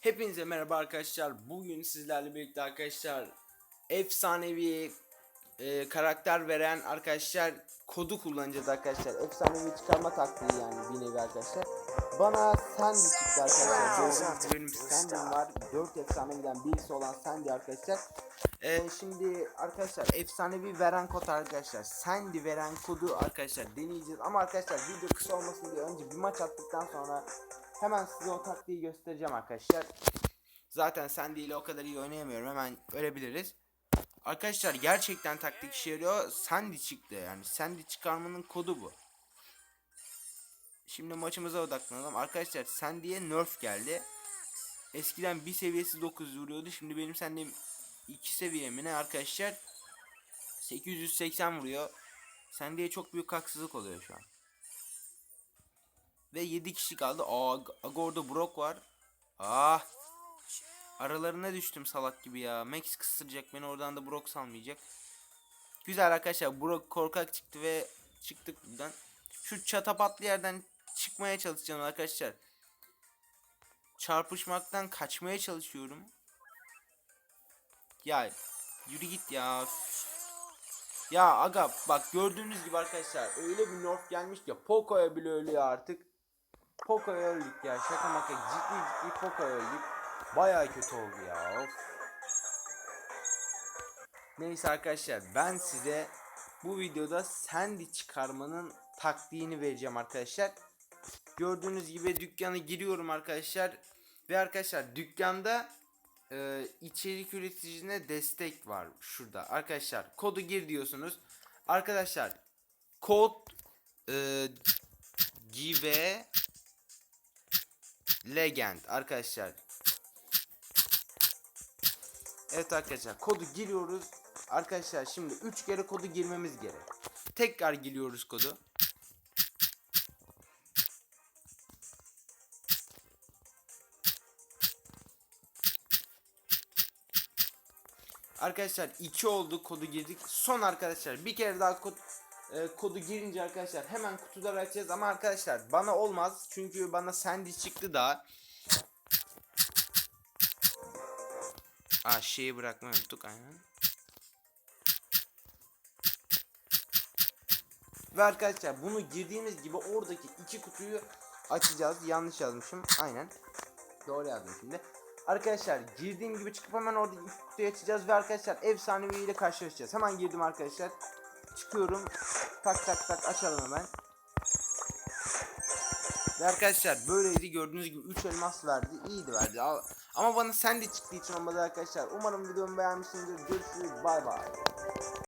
Hepinize merhaba arkadaşlar. Bugün sizlerle birlikte arkadaşlar efsanevi e, karakter veren arkadaşlar kodu kullanacağız arkadaşlar. Efsanevi çıkarma taktiği yani bir nevi arkadaşlar. Bana Sandy çıktı arkadaşlar. Gördüğünüz gibi benim Sandy'm var. 4 efsaneviden birisi olan Sandy arkadaşlar. E, şimdi arkadaşlar efsanevi veren kod arkadaşlar. Sandy veren kodu arkadaşlar deneyeceğiz. Ama arkadaşlar video kısa olmasın diye önce bir maç attıktan sonra Hemen size o taktiği göstereceğim arkadaşlar. Zaten Sandy ile o kadar iyi oynayamıyorum. Hemen ölebiliriz. Arkadaşlar gerçekten taktik işe yarıyor. Sandy çıktı yani. Sandy çıkarmanın kodu bu. Şimdi maçımıza odaklanalım. Arkadaşlar Sandy'ye nerf geldi. Eskiden bir seviyesi 9 vuruyordu. Şimdi benim Sandy'm 2 seviyemi ne arkadaşlar? 880 vuruyor. Sandy'ye çok büyük haksızlık oluyor şu an. Ve 7 kişi kaldı. Aa, aga orada Brock var. Ah. Aralarına düştüm salak gibi ya. Max kıstıracak beni oradan da Brock salmayacak. Güzel arkadaşlar Brock korkak çıktı ve çıktık buradan. Şu çatapatlı yerden çıkmaya çalışacağım arkadaşlar. Çarpışmaktan kaçmaya çalışıyorum. Ya yürü git ya. Ya aga bak gördüğünüz gibi arkadaşlar öyle bir nerf gelmiş ki Poco'ya bile ölüyor artık. Poco'ya öldük ya şaka maka ciddi ciddi Poco'ya öldük. Baya kötü oldu ya of. Neyse arkadaşlar ben size bu videoda Sandy çıkarmanın taktiğini vereceğim arkadaşlar. Gördüğünüz gibi dükkana giriyorum arkadaşlar. Ve arkadaşlar dükkanda e, içerik üreticisine destek var şurada. Arkadaşlar kodu gir diyorsunuz. Arkadaşlar kod e, give legend arkadaşlar. Evet arkadaşlar kodu giriyoruz. Arkadaşlar şimdi 3 kere kodu girmemiz gerek. Tekrar giriyoruz kodu. Arkadaşlar 2 oldu kodu girdik. Son arkadaşlar bir kere daha kod e, kodu girince arkadaşlar hemen kutuları açacağız ama arkadaşlar bana olmaz çünkü bana Sandy çıktı da. Aa şeyi bırakmayı unuttuk aynen. Ve arkadaşlar bunu girdiğimiz gibi oradaki iki kutuyu açacağız. Yanlış yazmışım. Aynen. Doğru yazdım şimdi. Arkadaşlar girdiğim gibi çıkıp hemen oradaki iki kutuyu açacağız ve arkadaşlar efsanevi ile karşılaşacağız. Hemen girdim arkadaşlar. Çıkıyorum. Tak tak tak açalım hemen. Ve arkadaşlar böyleydi gördüğünüz gibi 3 elmas verdi. İyiydi verdi. Ama bana sen de çıktığı için olmadı arkadaşlar. Umarım videomu beğenmişsinizdir. Görüşürüz. Bay bay.